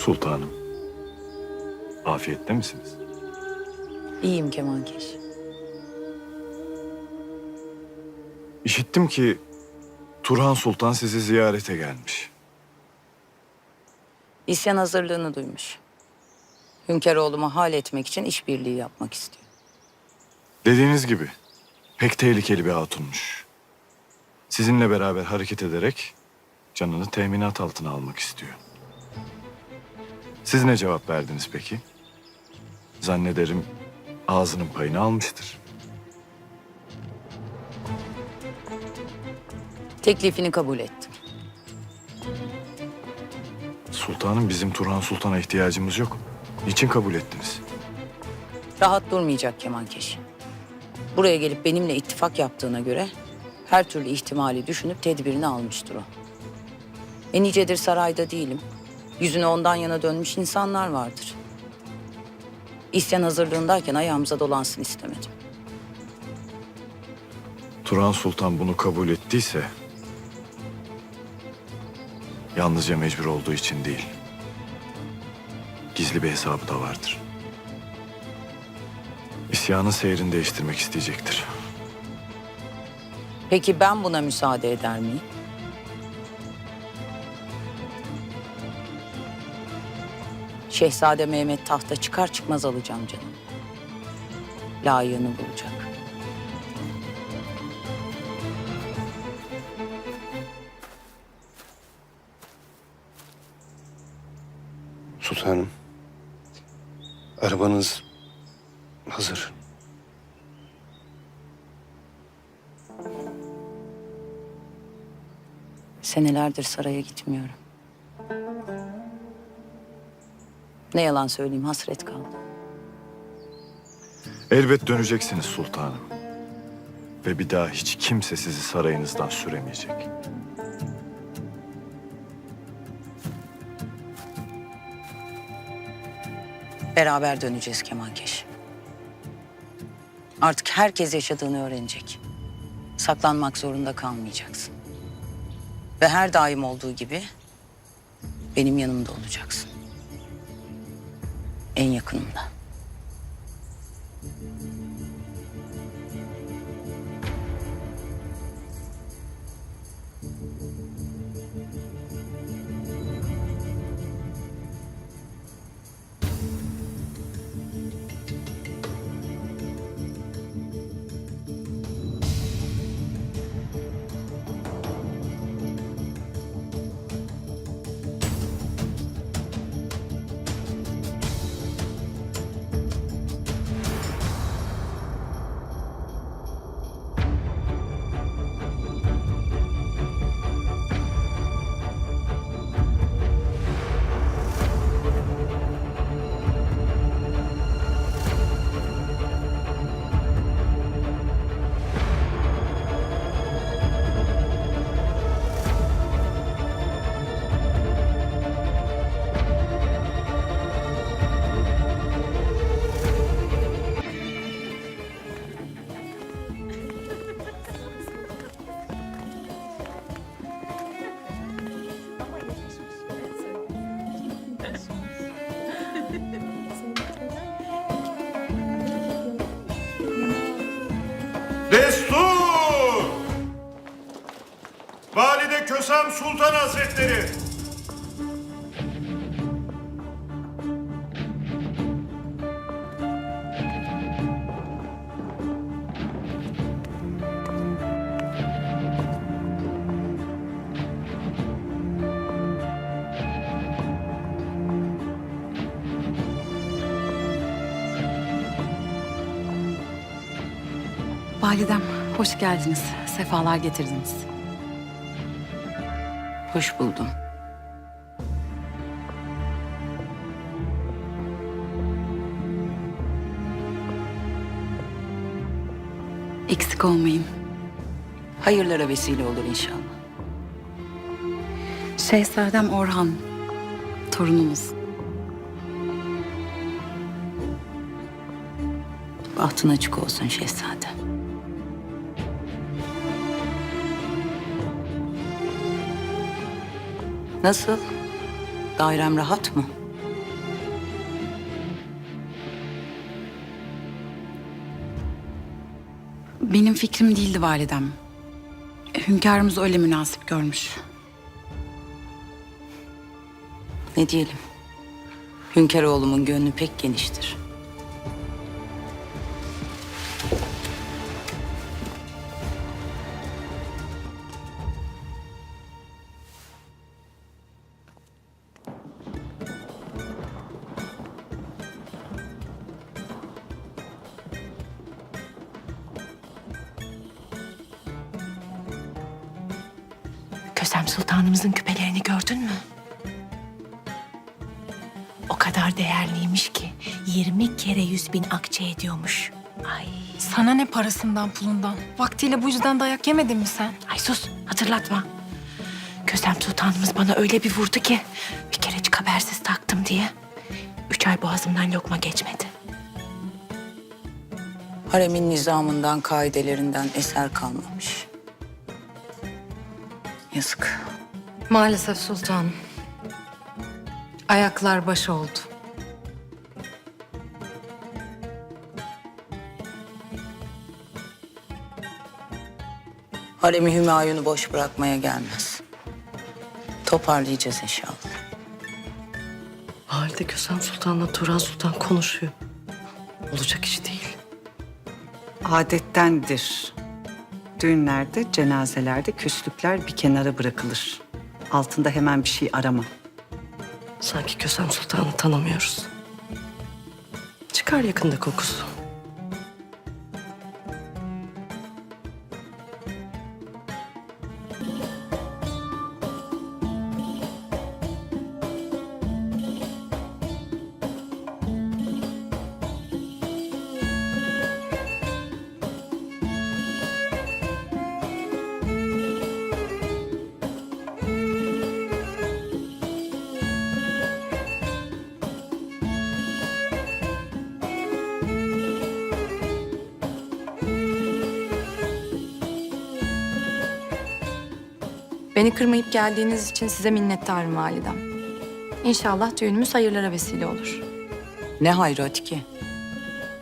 Sultanım. Afiyette misiniz? İyiyim Kemankeş. İşittim ki Turhan Sultan sizi ziyarete gelmiş. İsyan hazırlığını duymuş. Hünkâroğlumu hal etmek için işbirliği yapmak istiyor. Dediğiniz gibi pek tehlikeli bir hatunmuş. Sizinle beraber hareket ederek canını teminat altına almak istiyor. Siz ne cevap verdiniz peki? Zannederim ağzının payını almıştır. Teklifini kabul ettim. Sultanım bizim Turhan Sultan'a ihtiyacımız yok. Niçin kabul ettiniz? Rahat durmayacak Kemankeş. Buraya gelip benimle ittifak yaptığına göre her türlü ihtimali düşünüp tedbirini almıştır o. E nicedir sarayda değilim. Yüzüne ondan yana dönmüş insanlar vardır. İsyan hazırlığındayken ayağımıza dolansın istemedim. Turan Sultan bunu kabul ettiyse... ...yalnızca mecbur olduğu için değil. Gizli bir hesabı da vardır. İsyanın seyrini değiştirmek isteyecektir. Peki ben buna müsaade eder miyim? Şehzade Mehmet tahta çıkar çıkmaz alacağım canım. Layığını bulacak. Sultanım. Arabanız hazır. Senelerdir saraya gitmiyorum. Ne yalan söyleyeyim hasret kaldı. Elbet döneceksiniz sultanım. Ve bir daha hiç kimse sizi sarayınızdan süremeyecek. Beraber döneceğiz Kemankeş. Artık herkes yaşadığını öğrenecek. Saklanmak zorunda kalmayacaksın. Ve her daim olduğu gibi benim yanımda olacaksın. En yakınımda. Kösem Sultan Hazretleri! Validem, hoş geldiniz. Sefalar getirdiniz. Hoş buldum. Eksik olmayın. Hayırlara vesile olur inşallah. Şehzadem Orhan, torunumuz. Bahtın açık olsun şehzadem. Nasıl? Dairem rahat mı? Benim fikrim değildi validem. Hünkârımız öyle münasip görmüş. Ne diyelim? Hünkar oğlumun gönlü pek geniştir. Kösem Sultanımızın küpelerini gördün mü? O kadar değerliymiş ki 20 kere yüz bin akçe ediyormuş. Ay, Sana ne parasından pulundan? Vaktiyle bu yüzden dayak yemedin mi sen? ay sus hatırlatma. Kösem Sultanımız bana öyle bir vurdu ki bir kerecik habersiz taktım diye. Üç ay boğazımdan lokma geçmedi. Haremin nizamından, kaidelerinden eser kalmamış. Yazık. Maalesef sultanım. Ayaklar baş oldu. Haremi Hümayun'u boş bırakmaya gelmez. Toparlayacağız inşallah. Halide Kösem Sultan'la Turan Sultan konuşuyor. Olacak iş değil. Adettendir. Düğünlerde, cenazelerde küslükler bir kenara bırakılır. Altında hemen bir şey arama. Sanki Kösem Sultan'ı tanımıyoruz. Çıkar yakında kokusu. Beni kırmayıp geldiğiniz için size minnettarım validem. İnşallah düğünümüz hayırlara vesile olur. Ne hayrı Atike?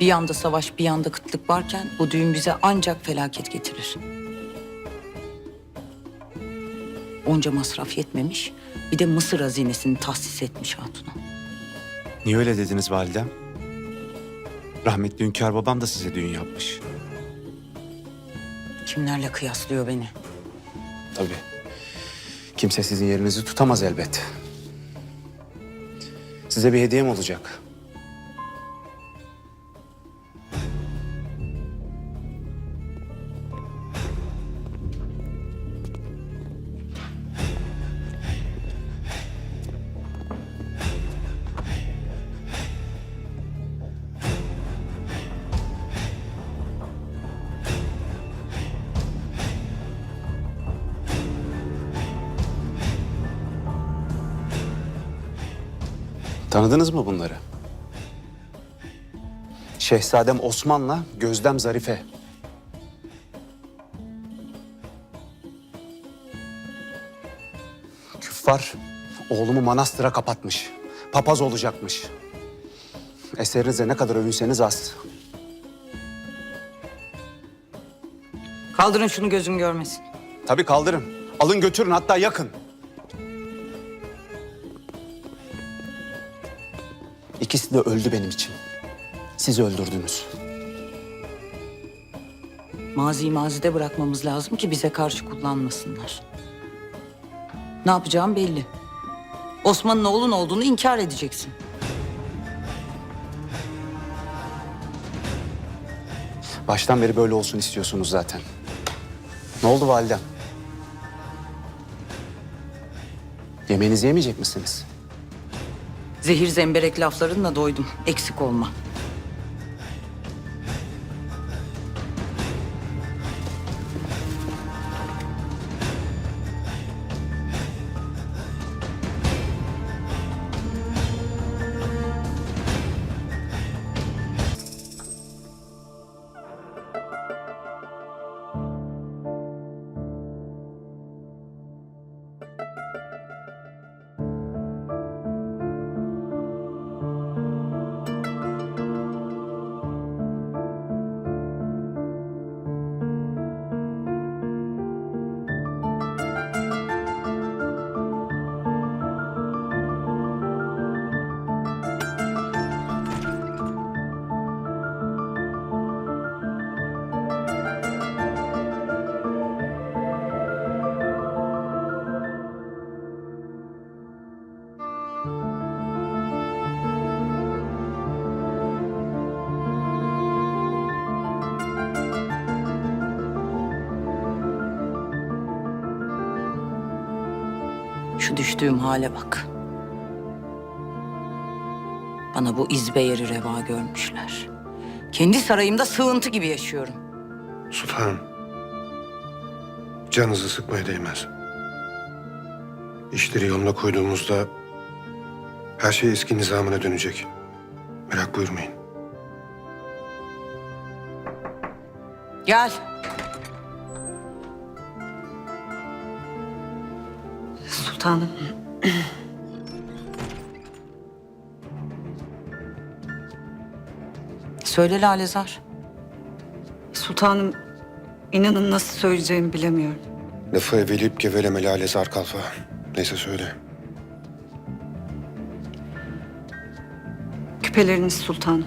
Bir yanda savaş, bir yanda kıtlık varken bu düğün bize ancak felaket getirir. Onca masraf yetmemiş, bir de Mısır hazinesini tahsis etmiş hatuna. Niye öyle dediniz validem? Rahmetli Hünkâr babam da size düğün yapmış. Kimlerle kıyaslıyor beni? Tabii. Kimse sizin yerinizi tutamaz elbet. Size bir hediyem olacak. Tanıdınız mı bunları? Şehzadem Osman'la Gözdem Zarife. Küffar oğlumu manastıra kapatmış. Papaz olacakmış. Eserinize ne kadar övünseniz az. Kaldırın şunu gözüm görmesin. Tabii kaldırın. Alın götürün hatta yakın. De öldü benim için. Siz öldürdünüz. Maziyi mazide bırakmamız lazım ki bize karşı kullanmasınlar. Ne yapacağım belli. Osman'ın oğlun olduğunu inkar edeceksin. Baştan beri böyle olsun istiyorsunuz zaten. Ne oldu validem? Yemeğinizi yemeyecek misiniz? Zehir zemberek laflarınla doydum. Eksik olma. Düştüğüm hale bak. Bana bu izbe yeri reva görmüşler. Kendi sarayımda sığıntı gibi yaşıyorum. Sultanım. Canınızı sıkmaya değmez. İşleri yoluna koyduğumuzda her şey eski nizamına dönecek. Merak buyurmayın. Gel. Sultanım. Söyle Lalezar. Sultanım inanın nasıl söyleyeceğimi bilemiyorum. Lafı eveleyip geveleme lale zar kalfa. Neyse söyle. Küpeleriniz sultanım.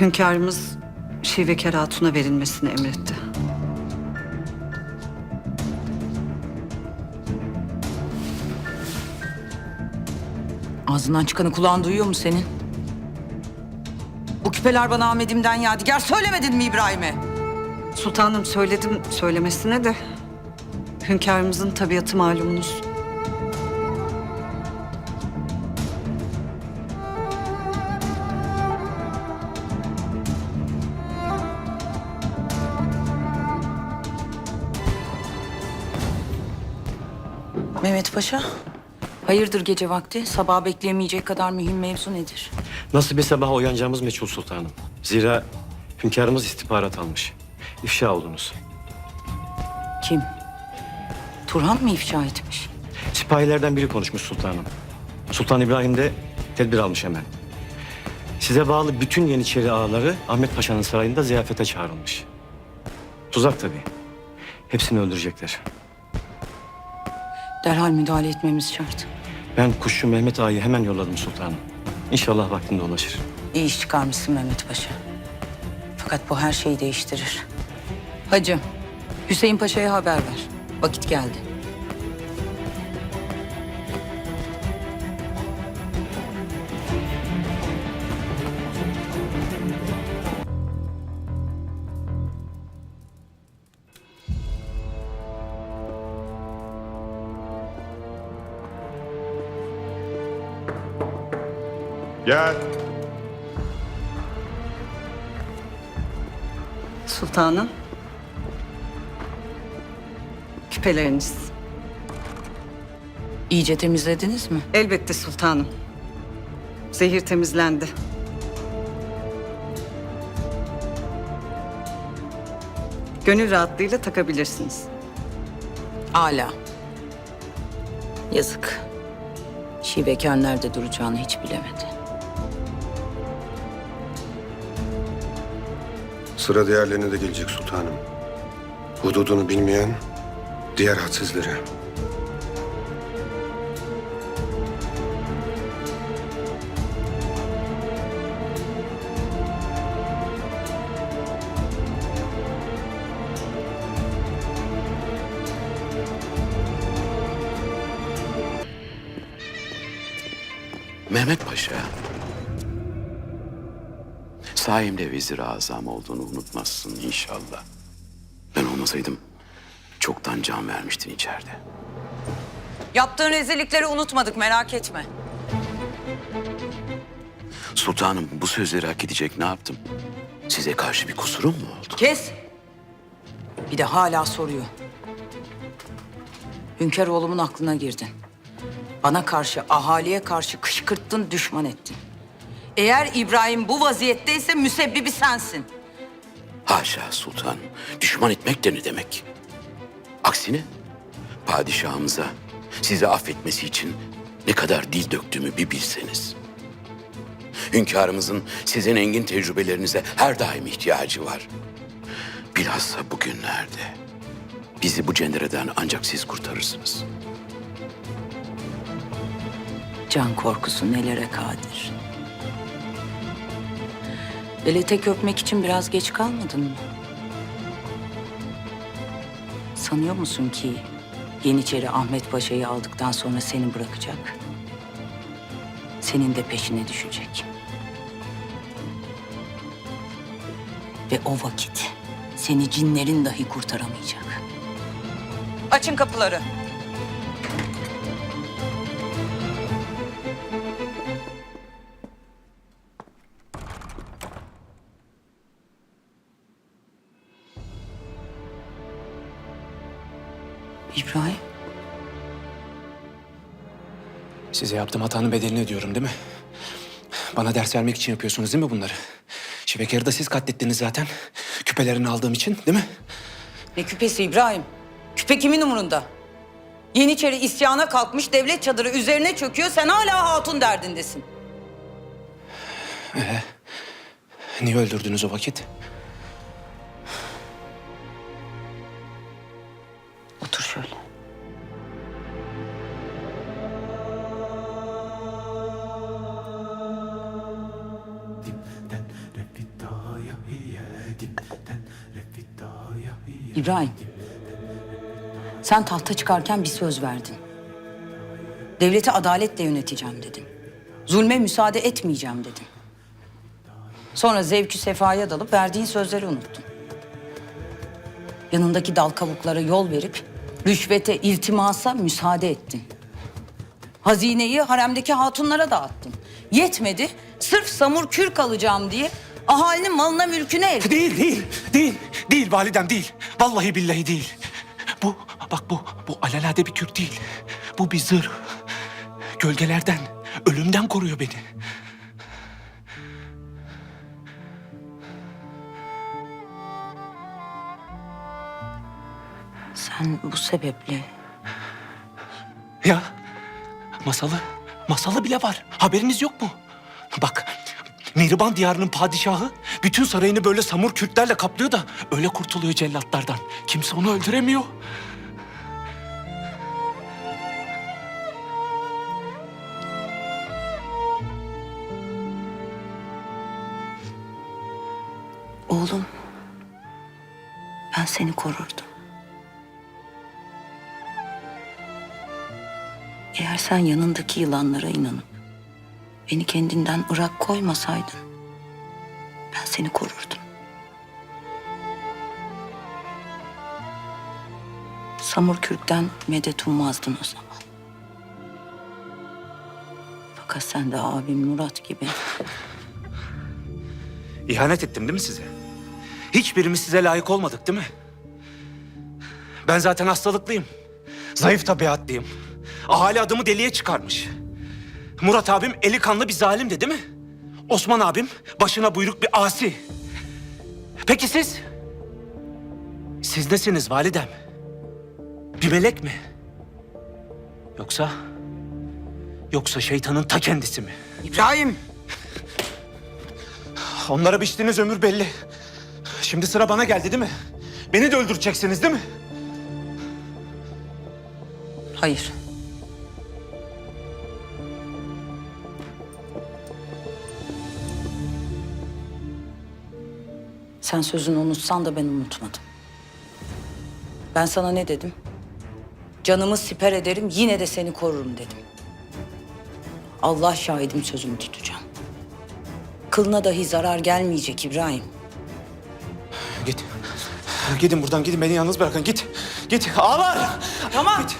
Hünkârımız Şivekar Hatun'a verilmesini emretti. Ağzından çıkanı kulağın duyuyor mu senin? Bu küpeler bana Ahmet'imden yadigar söylemedin mi İbrahim'e? Sultanım söyledim söylemesine de hünkârımızın tabiatı malumunuz. Mehmet Paşa. Hayırdır gece vakti? Sabah bekleyemeyecek kadar mühim mevzu nedir? Nasıl bir sabah uyanacağımız meçhul sultanım. Zira hünkârımız istihbarat almış. İfşa oldunuz. Kim? Turhan mı ifşa etmiş? Sipahilerden biri konuşmuş sultanım. Sultan İbrahim de tedbir almış hemen. Size bağlı bütün Yeniçeri ağaları Ahmet Paşa'nın sarayında ziyafete çağrılmış. Tuzak tabii. Hepsini öldürecekler. Derhal müdahale etmemiz şart. Ben kuşçu Mehmet Ağa'yı hemen yolladım sultanım. İnşallah vaktinde ulaşır. İyi iş çıkarmışsın Mehmet Paşa. Fakat bu her şeyi değiştirir. Hacı, Hüseyin Paşa'ya haber ver. Vakit geldi. Sultanım. Küpeleriniz. İyice temizlediniz mi? Elbette sultanım. Zehir temizlendi. Gönül rahatlığıyla takabilirsiniz. Hala. Yazık. Şivekar nerede duracağını hiç bilemedi. Sıra diğerlerine de gelecek sultanım. Hududunu bilmeyen diğer hadsizlere. Mehmet Paşa. Sayemde vezir azam olduğunu unutmazsın inşallah. Ben olmasaydım çoktan can vermiştin içeride. Yaptığın rezillikleri unutmadık merak etme. Sultanım bu sözleri hak edecek ne yaptım? Size karşı bir kusurum mu oldu? Kes. Bir de hala soruyor. Hünkar oğlumun aklına girdin. Bana karşı, ahaliye karşı kışkırttın, düşman ettin. Eğer İbrahim bu vaziyetteyse müsebbibi sensin. Haşa sultanım. Düşman etmek de ne demek? Aksine padişahımıza sizi affetmesi için ne kadar dil döktüğümü bir bilseniz. Hünkârımızın sizin engin tecrübelerinize her daim ihtiyacı var. Bilhassa bugünlerde. Bizi bu cendereden ancak siz kurtarırsınız. Can korkusu nelere kadir. Ele tek öpmek için biraz geç kalmadın mı? Sanıyor musun ki Yeniçeri Ahmet Paşa'yı aldıktan sonra seni bırakacak? Senin de peşine düşecek. Ve o vakit Seni cinlerin dahi kurtaramayacak. Açın kapıları. Size yaptığım hatanın bedelini ödüyorum değil mi? Bana ders vermek için yapıyorsunuz değil mi bunları? Şiveker'i de siz katlettiniz zaten. Küpelerini aldığım için değil mi? Ne küpesi İbrahim? Küpe kimin umurunda? Yeniçeri isyana kalkmış devlet çadırı üzerine çöküyor. Sen hala hatun derdindesin. Ee, niye öldürdünüz o vakit? İbrahim. Sen tahta çıkarken bir söz verdin. Devleti adaletle yöneteceğim dedin. Zulme müsaade etmeyeceğim dedin. Sonra zevkü sefaya dalıp verdiğin sözleri unuttun. Yanındaki dal kavuklara yol verip rüşvete, iltimasa müsaade ettin. Hazineyi haremdeki hatunlara dağıttın. Yetmedi, sırf samur kürk alacağım diye ahalinin malına mülküne el. Değil, değil, değil, değil validem değil. Vallahi billahi değil. Bu, bak bu, bu alelade bir kürk değil. Bu bir zırh. Gölgelerden, ölümden koruyor beni. Sen bu sebeple Ya, masalı, masalı bile var. Haberiniz yok mu? Bak, Mihriban diyarının padişahı bütün sarayını böyle samur kürklerle kaplıyor da öyle kurtuluyor cellatlardan. Kimse onu öldüremiyor. Oğlum, ben seni korurdum. Eğer sen yanındaki yılanlara inanıp beni kendinden ırak koymasaydın, ben seni korurdum. Samur kürkten medet ummazdın o zaman. Fakat sen de abim Murat gibi İhanet ettim değil mi size? Hiçbirimiz size layık olmadık değil mi? Ben zaten hastalıklıyım. Zayıf tabiatlıyım. Ahali adımı deliye çıkarmış. Murat abim eli kanlı bir zalimdi değil mi? Osman abim başına buyruk bir asi. Peki siz? Siz nesiniz validem? Bir melek mi? Yoksa... Yoksa şeytanın ta kendisi mi? İbrahim! Onlara biçtiğiniz ömür belli. Şimdi sıra bana geldi değil mi? Beni de öldüreceksiniz değil mi? Hayır. Sen sözünü unutsan da ben unutmadım. Ben sana ne dedim? Canımı siper ederim, yine de seni korurum dedim. Allah şahidim sözümü tutacağım. Kılına dahi zarar gelmeyecek İbrahim. Git. Gidin buradan gidin beni yalnız bırakın git. Git ağlar. Tamam. Git.